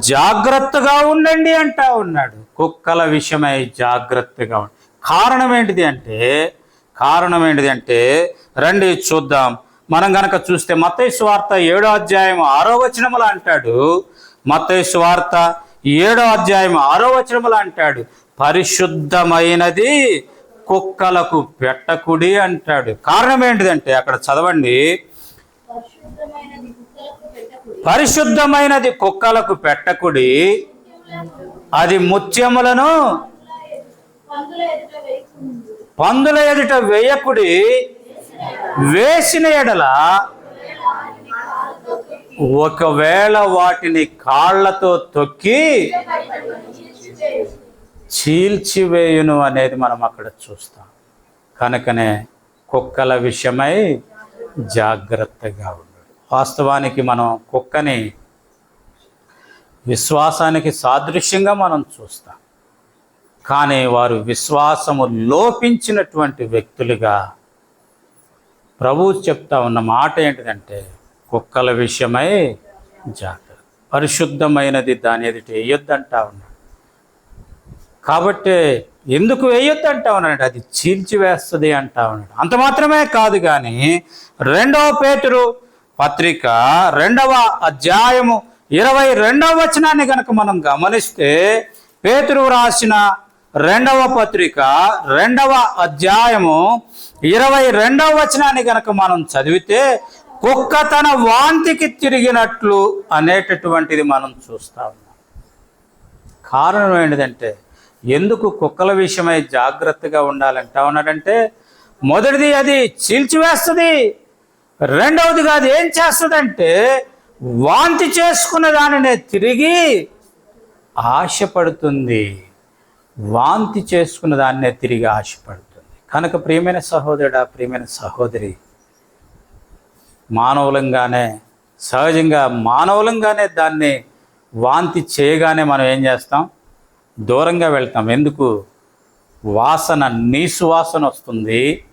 జాగ్రత్తగా ఉండండి అంటా ఉన్నాడు. కుక్కల విషయమై జాగ్రత్తగా ఉండండి కారణం ఏంటిది అంటే కారణం ఏంటిది అంటే రండి చూద్దాం. మనం గనక చూస్తే మత్తయి స్వార్త ఏడో అధ్యాయం ఆరో వచనములు అంటాడు. మత్తయి స్వార్త ఏడో అధ్యాయం ఆరో వచనములు అంటాడు. పరిశుద్ధమైనది కుక్కలకు పెట్టకుడి అంటాడు. కారణం ఏంటిదంటే అక్కడ చదవండి. పరిశుద్ధమైనది కుక్కలకు పెట్టకుడి అది ముత్యములను పందుల ఎదుట వేయకుడి వేసిన ఎడల ఒకవేళ వాటిని కాళ్ళతో తొక్కి చీల్చివేయును అనేది మనం అక్కడ చూస్తాం. కనుకనే కుక్కల విషయమై జాగ్రత్తగా ఉంది వాస్తవానికి మనం కుక్కని విశ్వాసానికి సాదృశ్యంగా మనం చూస్తాం. కానీ వారు విశ్వాసము లోపించినటువంటి వ్యక్తులుగా ప్రభువు చెప్తా ఉన్న మాట ఏంటిదంటే కుక్కల విషయమై జాగ్రత్త. పరిశుద్ధమైనది దాని ఎదుటి వేయొద్దంటా ఉన్నాడు. కాబట్టి ఎందుకు వేయొద్దంటా ఉన్నాడు అది చీల్చివేస్తుంది అంటా ఉన్నాడు. అంత మాత్రమే కాదు కానీ రెండవ పేటరు పత్రిక రెండవ అధ్యాయము ఇరవై రెండవ వచనాన్ని గనక మనం గమనిస్తే పేతురు రాసిన రెండవ పత్రిక రెండవ అధ్యాయము ఇరవై రెండవ వచనాన్ని గనక మనం చదివితే కుక్క తన వాంతికి తిరిగినట్లు అనేటటువంటిది మనం చూస్తాం కారణం ఏంటిదంటే ఎందుకు కుక్కల విషయమై జాగ్రత్తగా ఉండాలంటా ఉన్నాడంటే మొదటిది అది చీల్చివేస్తుంది. రెండవదిగా అది ఏం చేస్తుందంటే వాంతి చేసుకున్న దానినే తిరిగి ఆశపడుతుంది. వాంతి చేసుకున్న దాన్నే తిరిగి ఆశపడుతుంది. కనుక ప్రియమైన సహోదరుడా ప్రియమైన సహోదరి మానవులంగానే సహజంగా మానవులంగానే దాన్ని వాంతి చేయగానే మనం ఏం చేస్తాం? దూరంగా వెళ్తాం. ఎందుకు? వాసన నీ సువాసన వస్తుంది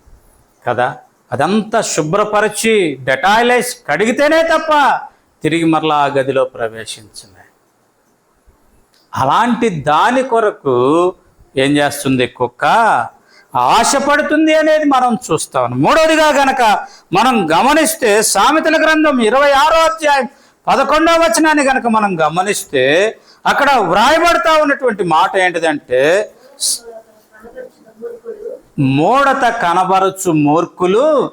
కదా? అదంతా శుభ్రపరిచి డెటాయిలైస్ కడిగితేనే తప్ప తిరిగి మరలా ఆ గదిలో ప్రవేశించలే. అలాంటి దాని కొరకు ఏం చేస్తుంది కుక్క? ఆశపడుతుంది అనేది మనం చూస్తాం. మూడవదిగా గనక మనం గమనిస్తే సామెతల గ్రంథం ఇరవై ఆరో అధ్యాయం పదకొండవ వచనాన్ని గనక మనం గమనిస్తే అక్కడ వ్రాయబడతా ఉన్నటువంటి మాట ఏంటిదంటే మూడత కనబరచు మూర్ఖులు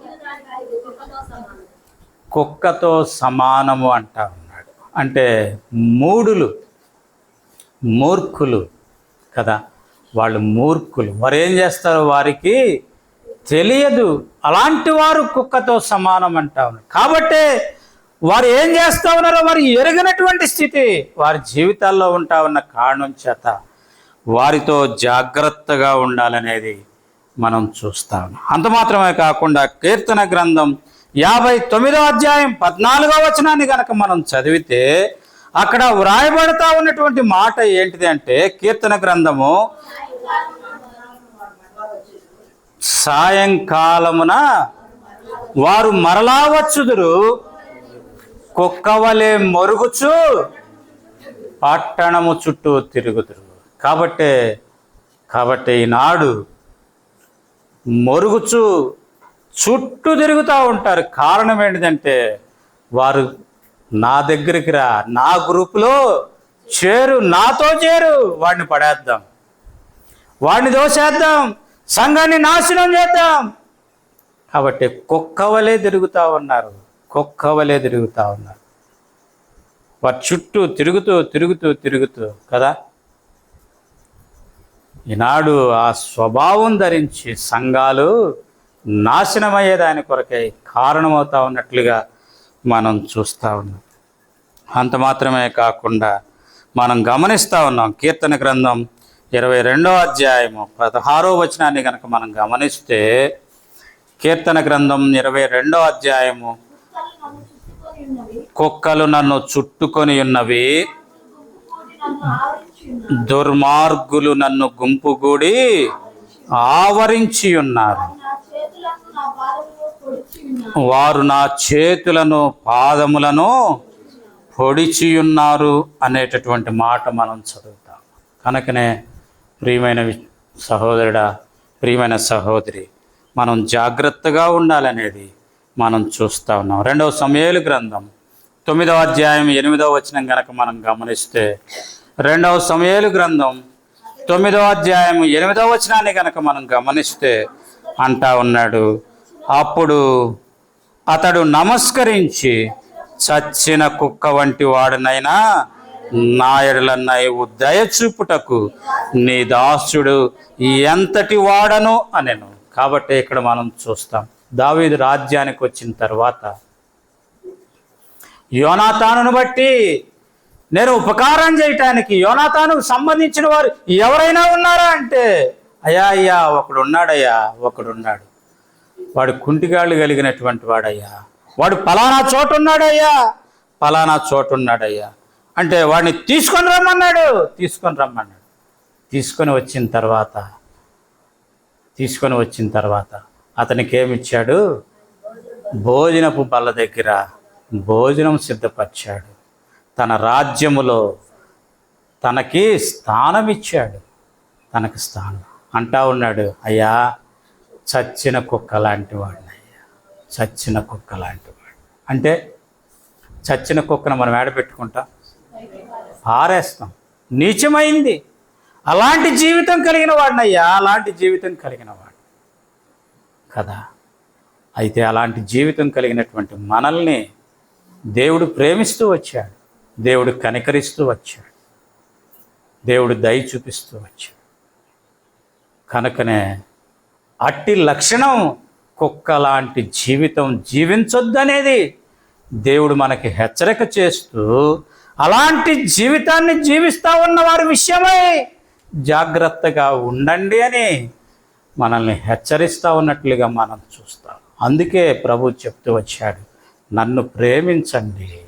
కుక్కతో సమానము అంటా ఉన్నాడు. అంటే మూడులు మూర్ఖులు కదా? వాళ్ళు మూర్ఖులు. వారు ఏం చేస్తారు వారికి? తెలియదు. అలాంటి వారు కుక్కతో సమానం అంటా ఉన్నారు. కాబట్టే వారు ఏం చేస్తూ ఉన్నారో వారు ఎరగనటువంటి స్థితి. వారి జీవితాల్లో ఉంటా ఉన్న కారణం చేత వారితో జాగ్రత్తగా ఉండాలనేది మనం చూస్తాం. అంత మాత్రమే కాకుండా కీర్తన గ్రంథం యాభై తొమ్మిదో అధ్యాయం పద్నాలుగో వచనాన్ని గనక మనం చదివితే అక్కడ వ్రాయబడతా ఉన్నటువంటి మాట ఏంటిది అంటే కీర్తన గ్రంథము సాయంకాలమున వారు మరలా వచ్చుదురు కుక్కవలే మొరుగుచు పట్టణము చుట్టూ తిరుగుదురు. కాబట్టే కాబట్టి ఈనాడు మొరుగుచు చుట్టూ తిరుగుతూ ఉంటారు. కారణం ఏంటిదంటే వారు నా దగ్గరికి రా నా గ్రూపులో చేరు నాతో చేరు వాడిని పడేద్దాం. వాడిని దోసేద్దాం సంఘాన్ని నాశనం చేద్దాం. కాబట్టి కుక్కవలే తిరుగుతూ ఉన్నారు కుక్కవలే తిరుగుతూ ఉన్నారు. వారి చుట్టూ తిరుగుతూ తిరుగుతూ తిరుగుతూ కదా? ఈనాడు ఆ స్వభావం ధరించి సంఘాలు నాశనమయ్యేదాని కొరకై కారణమవుతా ఉన్నట్లుగా మనం చూస్తూ ఉన్నాం. అంత మాత్రమే కాకుండా మనం గమనిస్తూ ఉన్నాం. కీర్తన గ్రంథం ఇరవై రెండో అధ్యాయము పదహారో వచనాన్ని కనుక మనం గమనిస్తే కీర్తన గ్రంథం ఇరవై రెండో అధ్యాయము కుక్కలు నన్ను చుట్టుకొని ఉన్నవి. దుర్మార్గులు నన్ను గుంపుగూడి ఆవరించి ఉన్నారు నా చేతులను పొడిచి వారు నా చేతులను ఉన్నారు పాదములను పొడిచియున్నారు అనేటటువంటి మాట మనం చదువుతాం. కనుకనే ప్రియమైన సహోదరుడా ప్రియమైన సహోదరి మనం జాగ్రత్తగా ఉండాలనేది మనం చూస్తూ ఉన్నాం. రెండవ సమయాలు గ్రంథం. తొమ్మిదవ అధ్యాయం ఎనిమిదవ వచనం కనుక మనం గమనిస్తే రెండవ సమయాలు గ్రంథం తొమ్మిదవ అధ్యాయం ఎనిమిదవ వచనాన్ని కనుక మనం గమనిస్తే అంటా ఉన్నాడు అప్పుడు అతడు నమస్కరించి చచ్చిన కుక్క వంటి వాడునైనా దయ చూపుటకు నీ దాసుడు ఎంతటి వాడను అనెను. కాబట్టి ఇక్కడ మనం చూస్తాం దావీదు రాజ్యానికి వచ్చిన తర్వాత యోనాతానును బట్టి నేను ఉపకారం చేయటానికి యోనాతాను సంబంధించిన వారు ఎవరైనా ఉన్నారా అంటే అయ్యా అయ్యా ఒకడున్నాడయ్యా ఒకడున్నాడు. వాడు కుంటిగాళ్ళు కలిగినటువంటి వాడయ్యా. వాడు పలానా చోటు ఉన్నాడయ్యా పలానా చోటు ఉన్నాడయ్యా అంటే వాడిని తీసుకొని రమ్మన్నాడు తీసుకొని రమ్మన్నాడు. తీసుకొని వచ్చిన తర్వాత తీసుకొని వచ్చిన తర్వాత అతనికి ఏమిచ్చాడు భోజనపు బల్ల దగ్గర భోజనం సిద్ధపరిచాడు. తన రాజ్యములో తనకి స్థానం ఇచ్చాడు. తనకి స్థానం. అంటా ఉన్నాడు అయ్యా చచ్చిన కుక్క లాంటి వాడిని అయ్యా. చచ్చిన కుక్క లాంటి వాడు అంటే చచ్చిన కుక్కను మనం ఏడబెట్టుకుంటాం పారేస్తాం. నీచమైంది. అలాంటి జీవితం కలిగిన వాడినయ్యా అలాంటి జీవితం కలిగిన వాడు. కదా? అయితే అలాంటి జీవితం కలిగినటువంటి మనల్ని దేవుడు ప్రేమిస్తూ వచ్చాడు. దేవుడు కనికరిస్తూ వచ్చాడు. దేవుడు దయ చూపిస్తూ వచ్చాడు. కనుకనే అట్టి లక్షణం కుక్క లాంటి జీవితం జీవించొద్దనేది దేవుడు మనకి హెచ్చరిక చేస్తూ అలాంటి జీవితాన్ని జీవిస్తూ ఉన్నవారి విషయమై జాగ్రత్తగా ఉండండి అని మనల్ని హెచ్చరిస్తూ ఉన్నట్లుగా మనం చూస్తాం. అందుకే ప్రభు చెప్తూ వచ్చాడు నన్ను ప్రేమించండి.